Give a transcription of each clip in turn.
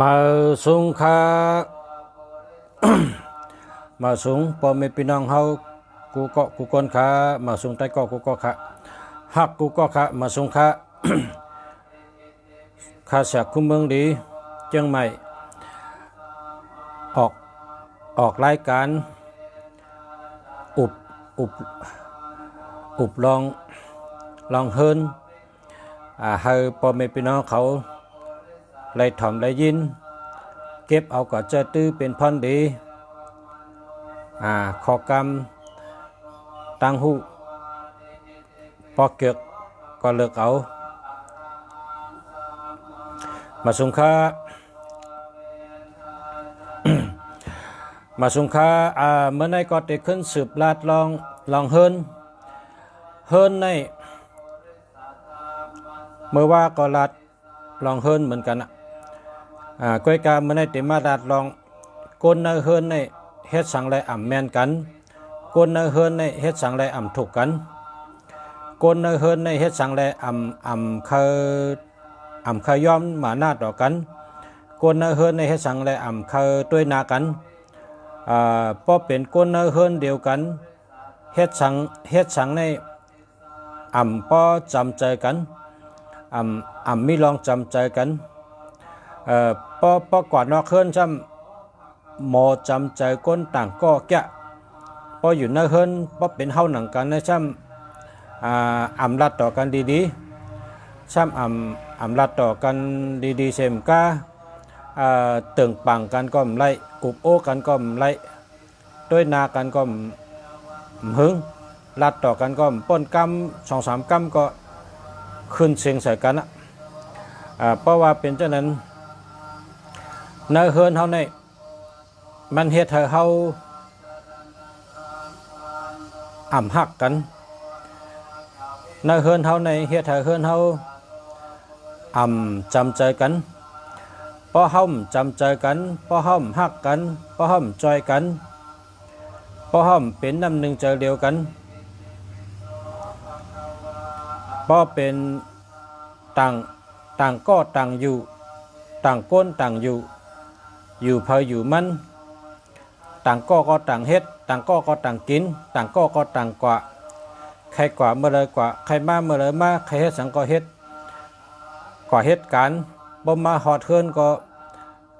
มาสูงค่ามาสูงพ่อแม่พี่น้องเฮากูเกาะกูคนขามาสูงใต้เกาะกูเกาะขาฮักกูเกาะขามาสูงขาข้าศึกคุ้มเมืองดีเจียงใหม่ออกออกรายการอุบอุบอุบลองลองเฮินอ่าให้พ่อแม่พี่น้องเขา ไล่ถ่อมไล่ยิน เก็บเอาก็เจอตื้อเป็นพันดีอ่าขอกรรมตั้งหูพอกเกือกก็เลิกเอา มาสุงค่ามาสุงค่าอ่าเมื่อในก็ได้ขึ้นสืบลาดลองลองเฮินเฮินในเมื่อว่าก็ลาดลองเฮินเหมือนกันอะ อ่าก้อยกาเมื่อในติมาลาดลองก้นในเฮินในเฮ็ดสังไรอ่ำแมนกันก้นในเฮินในเฮ็ดสังไรอ่ำถูกกันก้นในเฮินในเฮ็ดสังไรอ่ำอ่ำเคยอ่ำเคยย้อมหมาหน้าต่อกันกวนเนอเฮินในเฮ็ดสังและอ่ำเคยด้วยนากันอ่าพอเป็นกวนเนอเฮินเดียวกันเฮ็ดสังเฮ็ดสังในอ่ำพอจำใจกันอ่ำอ่ำมีลองจำใจกัน เอ่อพอพอกว่านอกเฮิรนจำหมอจำใจก้นต่างก็แกะพออยู่นอเฮิรนพอเป็นเฮาหนังกันนะจำอ่าอ่ำรัดต่อกันดีๆซ้ำอ่ำอ่ำลัดต่อกันดีๆเซมก้าอ่าเติงปังกันก็มไล่อุบโอ้กันก็มไล่ด้วยนากันก็มหึงลัดต่อกันก็มป้นกำสองสามกำก็ขึ้นเสียงใส่กันอะอ่าเพราะว่าเป็นเจ้านั้น ในเฮือนเฮาในมันเฮ็ดให้เฮาอ่ำหักกันในเฮือนเฮาในเฮ็ดให้เฮือนเฮาอ่ำจำใจกันพอห้อมจำใจกันพอห้อมฮักกันพอห้อมจอยกันพอห้อมเป็นน้ำหนึ่งใจเดียวกันพอเป็นต่างต่างก็ต่างอยู่ ต่างก้นต่างอยู่ อยู่เพออยู่มัน ต่างก็ก็ต่างเฮ็ด ต่างก็ก็ต่างกิน ต่างก็ก็ต่างกว่า ใครกว่าเมื่อไรกว่า ใครมาเมื่อไรมาใครเฮ็ดสังก็เฮ็ดก่อเหตุการบ่มาหอดเทินก็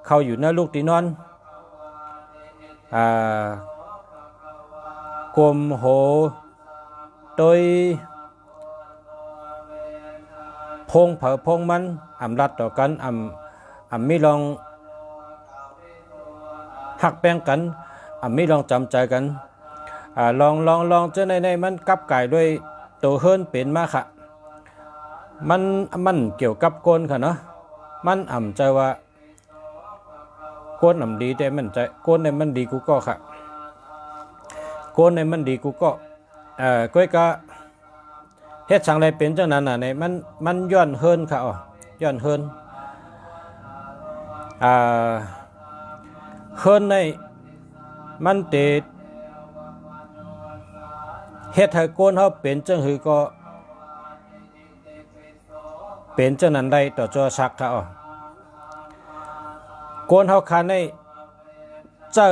เข้าอยู่ในลูกตีนอนอ่ากลมโหโดยพงเผอพงมันอำรัดต่อกันอำอำมีลอง หักแป้งกันอำมีลองจำใจกันอ่าลองลองลองเจ้าในในมันกลับไก่ด้วยตัวเฮิรนเป็นมากค่ะ มันมันเกี่ยวกับก้นค่ะเนาะมันอ่ำใจว่าก้นอ่ำดีแต่มันใจก้นในมันดีกูก็ค่ะก้นในมันดีกูก็เอ่อก้อยก็เฮ็ดสังไรเป็นเจ้านั้นน่ะในมันมันย้อนเฮิรนค่ะอ๋อย้อนเฮิรนอ่า เฮิรนในมันเตดเฮ็ดให้ก้นเฮาเป็นจังหือก็ เป็นเจ้านั้นได้ต่อจัวชักเขาโกนเฮาคันในเจ้า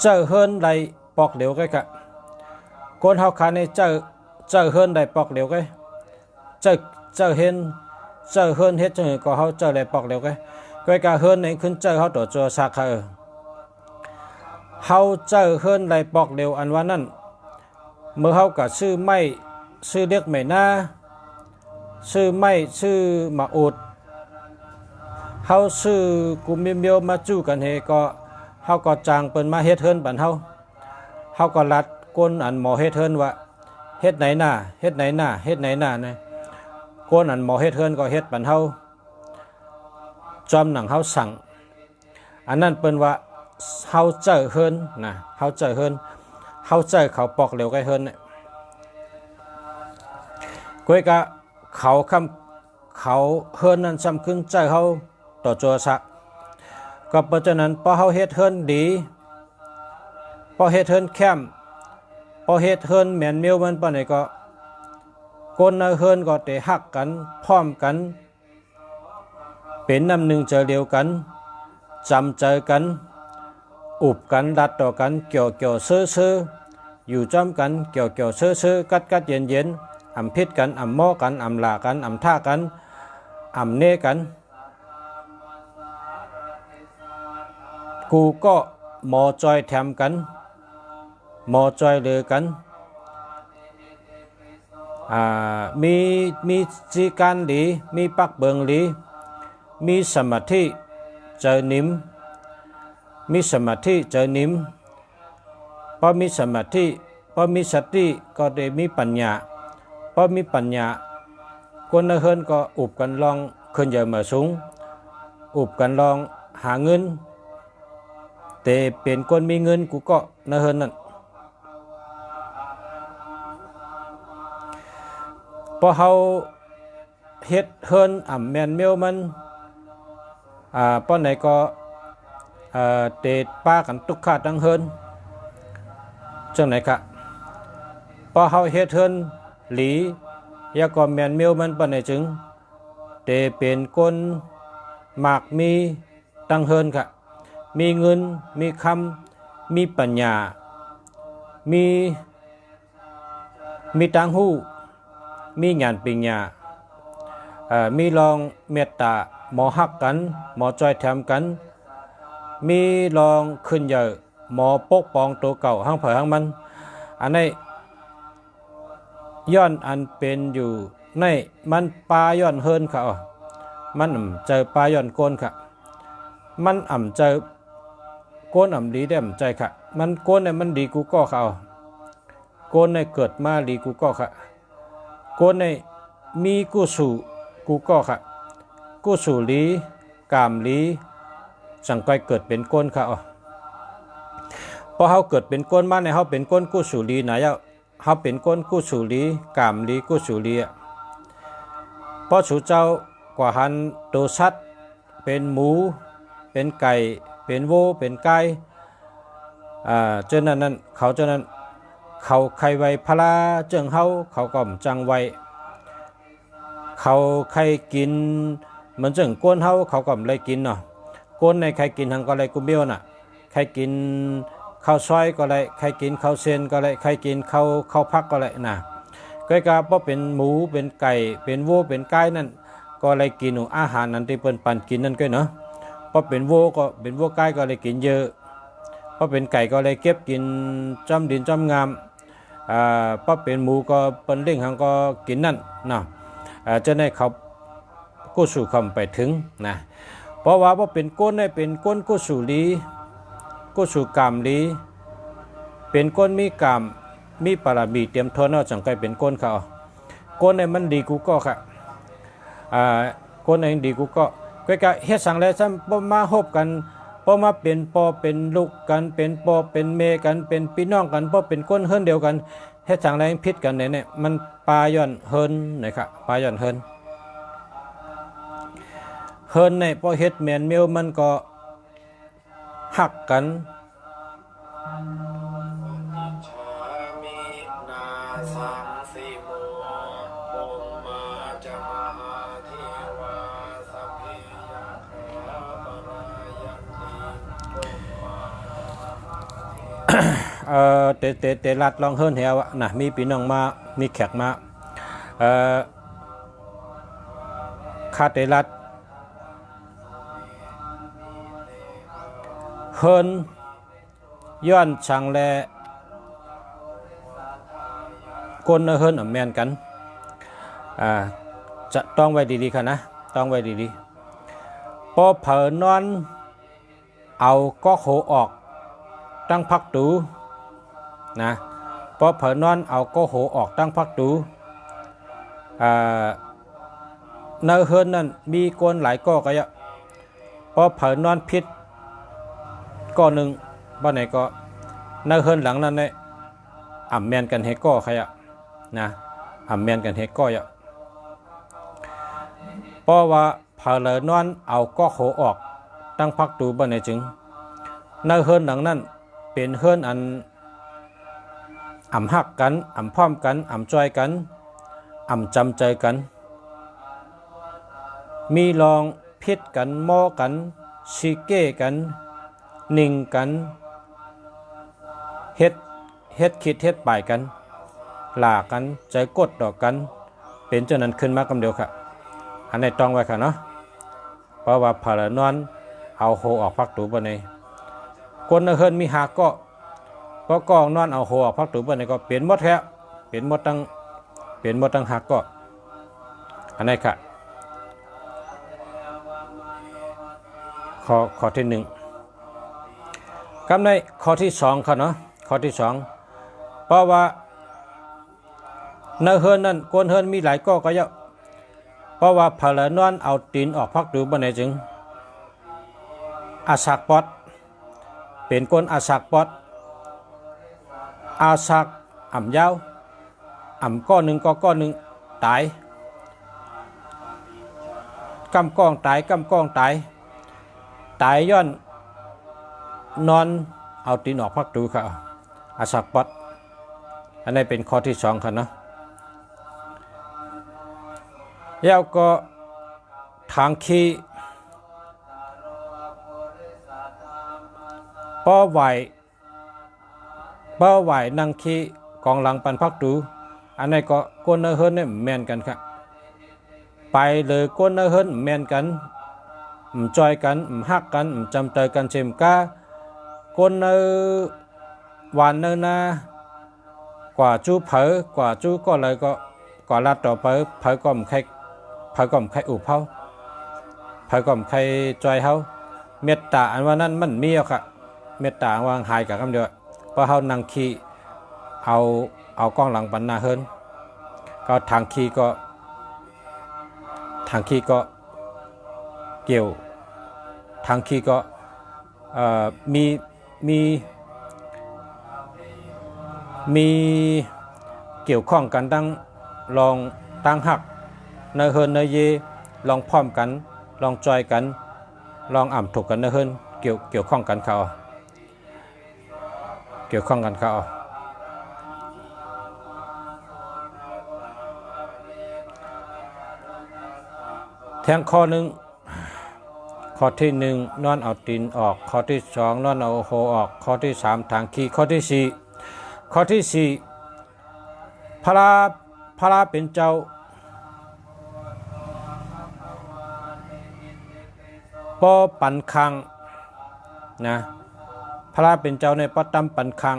เจ้าเฮิรนได้ปอกเหลวไกกะโกนเฮาคันในเจ้าเจ้าเฮิรนได้ปอกเหลวไกเจ้าเจ้าเห็นเจ้าเฮิรนเฮ็ดจังก็เฮาเจ้าได้ปอกเหลวไกก้อยกะเฮิรนในขึ้นเจ้าเฮาต่อจัวชักเขาเฮาเจ้าเฮิรนได้ปอกเหลวอันว่านั้นเมื่อเฮาก็ ชื่อไม่ชื่อเรียกไม่หน้าชื่อไม่ชื่อมาอุดเฮาชื่อกุมเมียวมาจู้กันเฮก็เฮาก็จางเปิ้นมาเฮ็ดเฮิรนบันเฮาเฮาก็รัดก้นอันหมอเฮ็ดเฮิรนว่าเฮ็ดไหนหน้าเฮ็ดไหนหน้าเฮ็ดไหนหน้านะก้นอันหมอเฮ็ดเฮิรนก็เฮ็ดบันเฮา จอมหนังเฮาสั่ง อันนั้นเปิ้นว่าเฮาเจอเฮินนะเฮาเจอเฮิรนเฮาเจอเขาปอกเหลวไกเฮิรนเนี่ยก้อยกะเขาคำเขาเฮิรนนั้นซ้ำขึ้นใจเขาต่อโจสะก็เพราะฉะนั้นพอเขาเฮ็ดเฮิรนดีพอเฮ็ดเฮิรนแคมพอเฮ็ดเฮิรนแม่นเมียวมันปานนี้ก็คนในเฮิรนก็ได้ฮักกันพร้อมกัน เป็นน้ำหนึ่งเจอเดียวกันจำเจอกัน อุบกันดัดต่อกันเกี่ยวเกี่ยวเซื่อเซื่ออยู่จอมกันเกี่ยวเกี่ยวเซื่อเซื่อกัดกัดเย็นเย็นอ่ำพิษกันอ่ำหม้อกันอ่ำลากันอ่ำท่ากันอ่ำเน่กัน กูก็หมอจอยแถมกันหมอจอยเลือกันอ่ามีมีจีการหลีมีปักเบิงหลี มีสมาธิเจอนิมมีสมาธิเจอนิมพอมีสมาธิพอมีสติก็ได้มีปัญญาพอมีปัญญาคนเฮินก็อุบกันลองขึ้นเยอะมาสูงอุบกันลองหาเงินแต่เป็นคนมีเงินกูก็เนเฮินนั่นพอเฮาเฮ็ดเฮินอ่ำแมนเมลมัน อ่าป้อนไหนก็เอ่อเตดป้ากันตุกขาดังเฮินจังไหนคะพอเฮาเฮ็ดเฮินหลียาก็แมนเมียวมันปานไหนจึงเตเป็นคนหมากมีดังเฮินค่ะมีเงินมีคำมีปัญญา มีมีตังหู้มีญาณปัญญามีลองเมตตา หมอฮักกัน หมอจอยแถมกัน มีลองขึ้นเยอะหมอปกป้องตัวเก่าห้างเผยห้างมัน อันนี้ย้อนอันเป็นอยู่ในมันปลาย้อนเฮินค่ะมันอ่ำเจอปลาย้อนโกนค่ะ มันอ่ำเจอโกนอ่ำดีได้อ่ำใจค่ะ มันโกนเนี่ยมันดีกูก็ค่ะโกนในเกิดมาดีกูก็ค่ะ โกนในมีกูสู่กูก็ค่ะ กูสู่ลีกามลีสังกอยเกิดเป็นก้นค่ะอ๋อพอเขาเกิดเป็นก้นมาในเขาเป็นก้นกู้สุรีนะยะเขาเป็นก้นกู้สุรีกามลีกู้สุรีอะพอสูเจ้ากว่าหันโตสัตว์เป็นหมู เป็นไก่ เป็นโวเป็นไก่อ่าเจ้านั้นนั้นเขาเจ้านั้นเขาใครไวพลาเจิงเขาเขาก็มจังไวเขาใครกิน มือนจิงก้นเขาเขาก็มเลยกินเนาะก้นในใครกินทางก็เลยกุเบี้ยวน่ะใครกินข้าวซอยก็เลยใครกินข้าวเส้นก็เลยใครกินข้าวข้าวพักก็เลยนะก็กาเพราะเป็นหมูเป็นไก่เป็นวัวเป็นไก่นั่นก็เลยกินอาหารนั้นที่เปิ้นปันกินนั่นก็เนาะเพราะเป็นวัวก็เป็นวัวไก่ก็เลยกินเยอะเพราะเป็นไก่ก็เลยเก็บกินจำดินจำงามอ่าเพราะเป็นหมูก็เปิ้นเลี้ยงหังก็กินนั่นนะอ่าจะได้เขา กู้สู่คำไปถึงนะเพราะว่าบ่เป็นก้นได้เป็นก้นกุสุลีกุสุกรรมลีเป็นก้นมีกรรมมีปรามีเตรียมทนเอาจังไกเป็นก้นเขาก้นในมันดีกูก็ค่ะอ่าก้นในดีกูก็ก็กะเฮ็ดสังแล้วซ้ำบ่มาฮบกันบ่มาเป็นปอเป็นลูกกันเป็นปอเป็นเมกันเป็นพี่น้องกันบ่เป็นก้นเฮิรนเดียวกันเฮ็ดสังแล้วพิษกันเนี่ยเนี่ยมันปลาย่อนเฮิรนนะครับปลาย่อนเฮิรน เฮินในพอเฮ็ดแมนเมลมันก็หักกันเทวาสัพเติปมมาเอ่อเตเตเตรัดลองเฮิรนแฮวอะนะมีพี่น้องมา มีแขกมา เอ่อคาเตรัด เฮิรนย้อนช่างแลกลเฮิรนอะแมนกันอ่าจะต้องไว้ดีๆค่ะนะต้องไว้ดีๆพอเผลอนอน เอาก็โขออก ตั้งพักตูนะพอเผลอนอนเอาก็โหออกตั้งพักตูอ่าในเฮิรนนั่นมีกวนหลายก้อก็เยะพอเผลอนอนพิษ ก้อหนึ่งบ้านไหนก็ในเฮิรนหลังนั้นเนี่ยอ่ำแมนกันให้ก้อใครอะนะอ่ำแมนกันให้ก้อยะเพราะว่าเผลอนอนเอาก็โหออกตั้งพักตูบ้านไหนจึงในเฮิรนหลังนั้นเป็นเฮิรนอันอ่ำหักกันอ่ำพร้อมกันอ่ำจอยกันอ่ำจำใจกัน มีลองพิษกันมอกันชิเก้กัน นิ่งกันเฮ็ดเฮ็ดคิดเฮ็ดปายกัน หลากันใจกดดอกกัน เป็นเจ้านั้นขึ้นมากำเดียวค่ะ อันนี้ต้องไว้ค่ะเนาะเพราะว่าพาละนอนเอาโหออกพักตูบ่ในคนเฮิรนมีหากก็ก็กองนอนเอาโหออกพักตูบ่ในก็เปลี่ยนหมดแท้เปลี่ยนหมดตั้งเปลี่ยนหมดตั้งหักก็อันนี้ค่ะข้อข้อที่หนึ่ง คำในข้อที่สองค่ะเนาะข้อที่สองเพราะว่าในเฮิรนนั้นกวนเฮิรนมีหลายก้อก็เยอะเพราะว่าพลนอนเอาตีนออกพักดูบันไดจึงอาสักปอดเป็นก้นอาสักปอดอาสักอ่ำยาวอ่ำก้อนหนึ่งก็ก้อนหนึ่งตายกำกองตายกำกองตายตายย้อน นอนเอาตีนออกพักดูค่ะอาสักปอดอันนี้เป็นข้อที่สองค่ะนะแล้วก็ทางขี้ป้อไหวป้อไหวนั่งขี้กองหลังปันพักดูอันนี้ก็ก้นเอเฮิรนเนี่ยแม่นกันค่ะไปเลยก้นเอเฮิรนแม่นกันมจอยกันมฮักกันมจำเตยกันเชมก้า ก้นเนอหวานเนอนากว่าจู้เผอกว่าจู้ก็เลยก็กว่าลัดต่อเผอเผอก็มใครเผอก็มใครอุบเฮาเผอก็มใครจอยเฮาเมตตาอันว่านั้นมันมีอะค่ะเมตตาวางหายกับคำเดียวเพราะเฮานั่งขี้เอาเอากล้องหลังปันหน้าเฮิรนก็ทางขี้ก็ ทางขี้ก็เกี่ยวทางขี้ก็เอ่อมี มีมีเกี่ยวข้องกันตั้งลองตั้งหักเนเฮินเนเยลองพร้อมกัน ลองจอยกัน ลองอ่ำถกกันเนเฮินเกี่ยวเกี่ยวข้องกันเขาเกี่ยวข้องกันเขาแทงข้อหนึ่ง ข้อที่หนึ่งนอนเอาตีนออก ข้อที่สองนอนเอาโหออก ข้อที่สามทางขี้ข้อที่สี่ข้อที่สี่พระราพระราเป็นเจ้าปอปันคังนะพระราเป็นเจ้าในปอตั้มปันคัง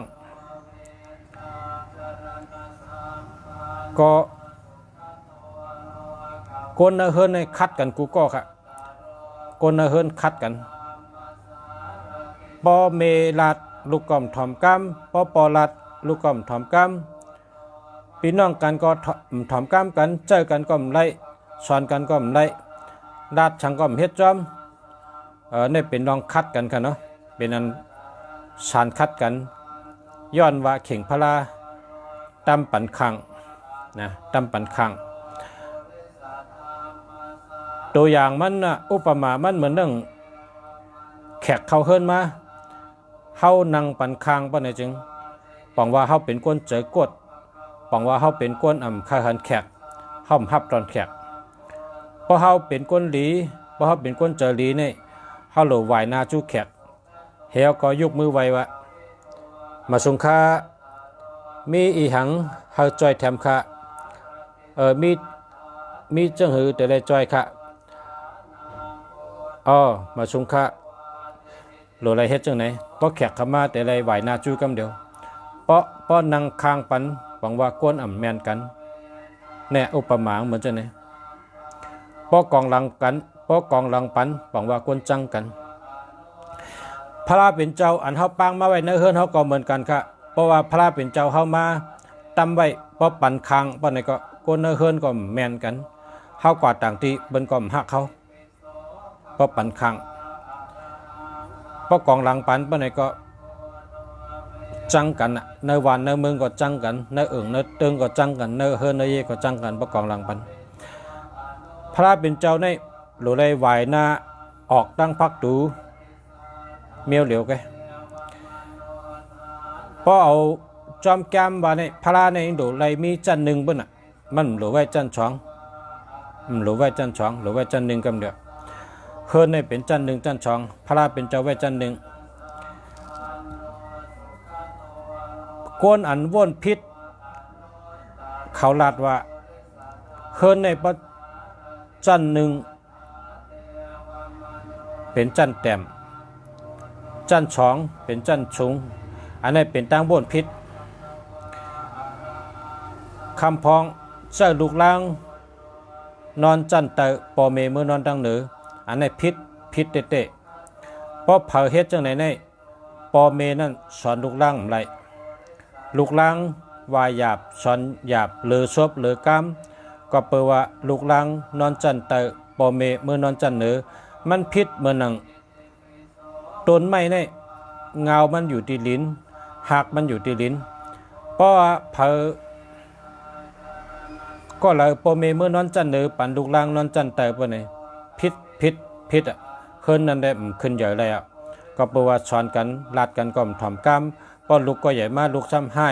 ก็กนเฮิรนในคัดกันกูก็ค่ะ กนเฮิรนคัดกันปอเมลัดลูกก่อมถอมกัมปอปอลัดลูกก่อมถอมกัมพี่น้องกันก็ถอมกัมกันเจอกันก็มไล่สอนกันก็มไล่ลาดชังก็มเฮ็ดจอมเออเนี่ยเป็นน้องคัดกันค่ะเนาะเป็นอันสารคัดกัน ย้อนว่าเข่งพระลาตำปันคังนะตำปันคัง ตัวอย่างมันนะอุปมา มันเหมือนเรื่องแขกเขาเฮิรนมาเฮานั่งปันคางปะเนี่ยจึงปองว่าเฮาเป็นก้นเจอกดปองว่าเฮาเป็นก้นอ่ำคาหันแขกเฮาฮับตอนแขกพราเฮาเป็นก้นหลีพราเฮาเป็นก้นเจอหลีนี่เฮาโหลไหวหน้าจู้แขกเฮาก็ยกมือไว้ว่ามาสงค่ามีอีหังเฮาจอยแถมค่ะเออมีมีจังหือแต่ละจอยค่ะ อ๋อมาชงคะโหลไรเฮ็ดจังไหนเพราะแขกเขามาแต่ไรไหวหน้าจู้กำเดียวเพราะเพราะนั่งคางปันหวังว่ากวนอ่ำแมนกัน แน่อุปมาเหมือนจังไหนเพราะกองหลังกันเพราะกองหลังปันหวังว่ากวนจังกัน พระราเป็นเจ้าอันเฮาปางมาไว้ในเฮือนเฮาก็เหมือนกันค่ะเพราะว่าพระราเป็นเจ้าเฮามาตำไว้เพราะปันคางปานไหนก็กวนในเฮือนก็แมนกันเฮากว่าต่างที่เบิ่นก็ฮักเขา พราะปันคังเพราะกองหลังปันปะไหนก็จังกันน่ะในวันในเมืองก็จังกันในเอิงในเติงก็จังกันในเฮือนในเยก็จังกันเพราะกองหลังปัน พระเป็นเจ้าในหลุเลยไหวหน้าออกตั้งพักดูเมียวเหลียวแกพอเอาจอมแก้มว่าในพระในหลุเลยมีจันหนึ่งปุ่นอะมันหลุไว้จันสองอืมหลุไว้จันสองหลุไว้จันหนึ่งกำเดียว เฮินในเป็นจันหนึ่งจันสอง พระราเป็นเจ้าไว้จันหนึ่งกวนอันว่นพิษ เขาลาดว่าเฮินในประจันหนึ่งเป็นจันแต้มจันสองเป็นจันสูงอันนี้เป็นตั้งว่นพิษคำพองเจ้าลูกล่าง นอนจันเตอปอเมเมื่อนอนดังเหนือ อันนี้พิษพิษเตเตเพราะเผาเฮ็ดจังไหนในปอเมนั่นสอนลูกล่างไรลูกล่างวายหยาบสอนหยาบหรือซบหรือกามก็เปลว่าลูกล่างนอนจันเตอปอเมเมื่อนอนจันเหนือมันพิษเมื่อนังต้นไม้ในเงามันอยู่ที่ลิ้นหักมันอยู่ที่ลิ้นเพราะว่าเผาก็เลยปอเมเมื่อนอนจันเนือปันลูกล่างนอนจันแต่ปะเนพิษ พิษพิษอะขึ้นนั่นได้มขึ้นใหญ่เลยอะก็เปว่าสอนกันลาดกันก่อมถ่อมกล้ามป้อนลูกก็ใหญ่มากลูกซ้ำให้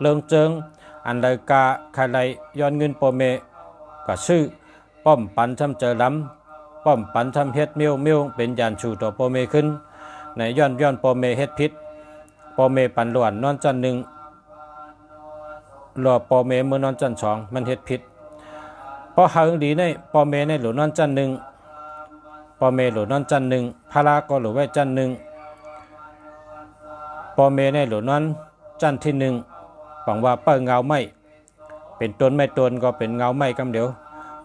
เลิงเจิงอันใดกาใครใดย้อนเงินปอเมก็ซื้อป้อมปันช้ำเจอล้ำป้อมปันช้ำเฮ็ดเมียวเมียวเป็นยานชูต่อปอเมขึ้นในย้อนย้อนปอเมเฮ็ดพิษปอเมปันหลวนนอนจันหนึ่งรอปอเมเมื่อนอนจันทร์สองมันเฮ็ดผิดพอหาอึงดีในปอเมในหลวนอนจันทร์หนึ่ง ปอเมหลวนอนจันทร์หนึ่งพาราก็หลวไว้จันทร์หนึ่งปอเมในหลวนอนจันทร์ที่หนึ่งปังว่าเปิ้งเงาไม่เป็นต้นไม่ต้นก็เป็นเงาไม่กำเดียว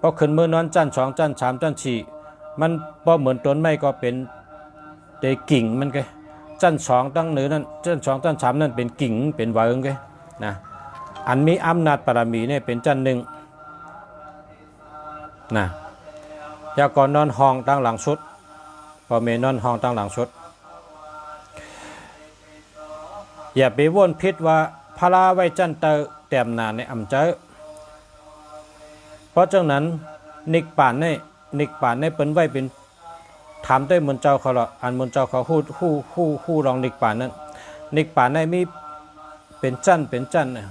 พอขึ้นเมื่อนอนจันทร์สองจันทร์สามจันทร์สี่มันพอเหมือนต้นไม่ก็เป็นเดกิ่งมันไงจันทร์สองตั้งเหนือนั่นจันทร์สองจันทร์สามนั่นเป็นกิ่งเป็นเวิงไงนะอันมีอำนาจปรมีเนี่ยเป็นจันหนึ่งนะ ยาก่อนนอนห้องตั้งหลังสุดพอเมนอนห้องตั้งหลังสุด อย่าไปว่นพิษว่าพระลาไว้จันเตอแต้มนาในอำเจอเพราะจังนั้นนิกป่านในนิกป่านในเปิ้นไว้เป็นถามด้วยมนเจ้าเขาละอันมนเจ้าเขาฮู้ฮู้ฮู้ฮู้รองนิกป่านนั้น นิกป่านในมีเป็นจันเป็นจันนะ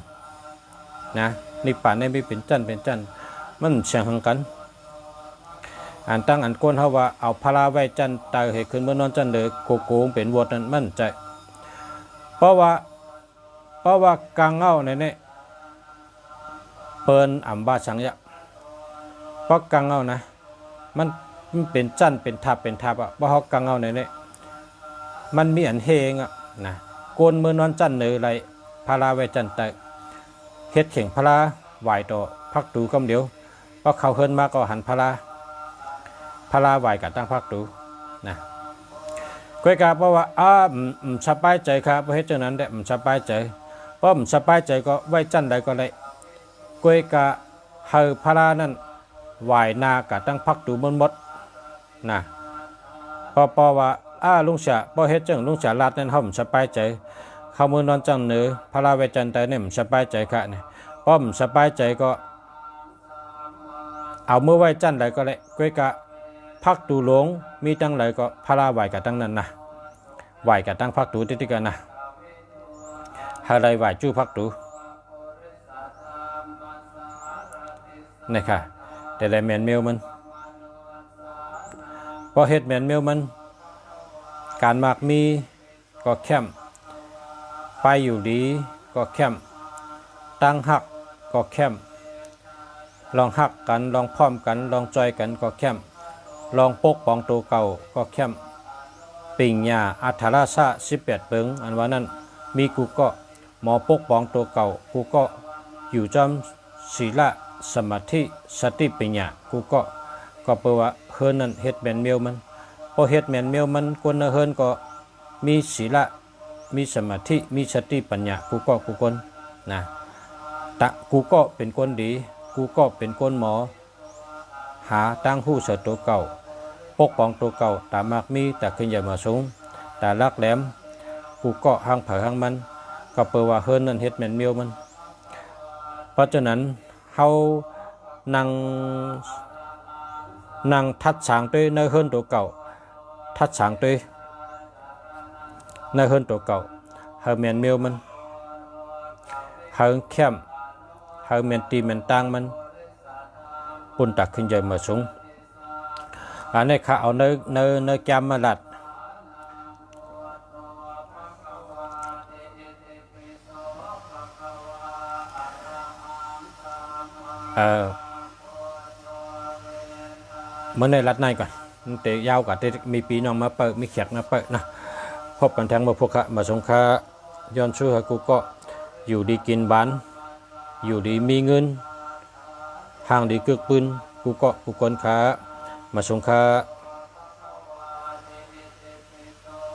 นะนิพพานในไม่เป็นจันเป็นจันมันเฉียงหังกัน อันตั้งอันก้นเขาว่าเอาพลาไว้จันตายให้ขึ้นเมื่อนอนจันเลยโกโกงเป็นวดนั้นมั่นใจ เพราะว่าเพราะว่ากลางเงาในนี้เปิ้นอ่ำบาชังยะเพราะกลางเงานะมันมันเป็นจันเป็นทับเป็นทับอะเพราะเขากลางเงาในนี้มันมีอันเฮงอะนะโกนเมื่อนอนจันเลยไรพลาไว้จันตาเฮ็ดเข่งพลาไหวต่อพักตูกำเดียวพอเขาเฮิรนมาก็หันพลา พลาไหวกับตั้งพักตูนะก้อยกาเพราะว่าอ้าอืมสบายใจครับเพราะเฮ็ดจังนั้นแหละอืมสบายใจเพราะสบายใจก็ไว้จันใดก็ได้ก้อยกาเฮอพลานั่นไหวนากับตั้งพักตูมันหมดนะพอพอว่าอ้าลุงเสียพอเฮ็ดจังลุงเสียลาดนั่นเฮาอืมสบายใจเขามือนอนจังเหนือพระราเวจันใจเนี่ยผมสบายใจค่ะเนี่ยเพราะผมสบายใจก็ เอามือไว้จันไหลก็เลยก้อยกะ พักตูหลงมีตั้งไหลก็พระราไหวกับตั้งนั้นนะไหวกับตั้งพักตูติดกันนะหาไรไหวจู้พักตูนี่ค่ะแต่ละแมนเมลมันพอเฮ็ดแมนเมลมัน การมากมีก็แคมไปอยู่ดีก็แคมตั้งหักก็แคมลองหักกันลองพร้อมกันลองจอยกันก็แคม ลองปกป้องตัวเก่าก็แคมปิ่งยาอัทราชาสิบแปดเปิงอันว่านั้นมีกูก็หมอปกป้องตัวเก่ากูก็อยู่จำศีละสมาธิสติปัญญากูก็ก็เปว่าเฮินนั้นเฮ็ดแมนเมียวมันพอเฮ็ดแมนเมียวมันคนเฮินก็มีศีละมีสมาธิมีสติปัญญากูก็กูคนนะตะกูก็เป็นคนดี กูก็เป็นคนหมอ หาตั้งหู้เสดตัวเก่า ปกป้องตัวเก่าตามมากมีแต่ขึ้นอย่ามาสูงแต่ลักแหลมกูก็ห่างเผยห่างมัน ก็เปิดว่าเฮิรนนั่นเฮ็ดแม่นเมียวมัน เพราะฉะนั้นเฮานั่งนั่งทัดฉางด้วยในเฮิรนตัวเก่า ทัดฉางด้วยใน hơn tổ cậu hờ miền miêu mình hờ khem hờ miền tì miền tang mình bùn tạc khinh dời mở súng อันนี้ข้าเอาเนื้อเนื้อเนื้อแกมมาลัดเออมันในรัดในก่อนเตะยาวกว่าที่มีปีน้องมาเปิดมีแขกมาเปิดนะพบกันแทงมาพวกขะมาสงค้าย้อนชื่อให้กูก็อยู่ดีกินบ้าน อยู่ดีมีเงิน ห่างดีกึกปืนกูก็กูก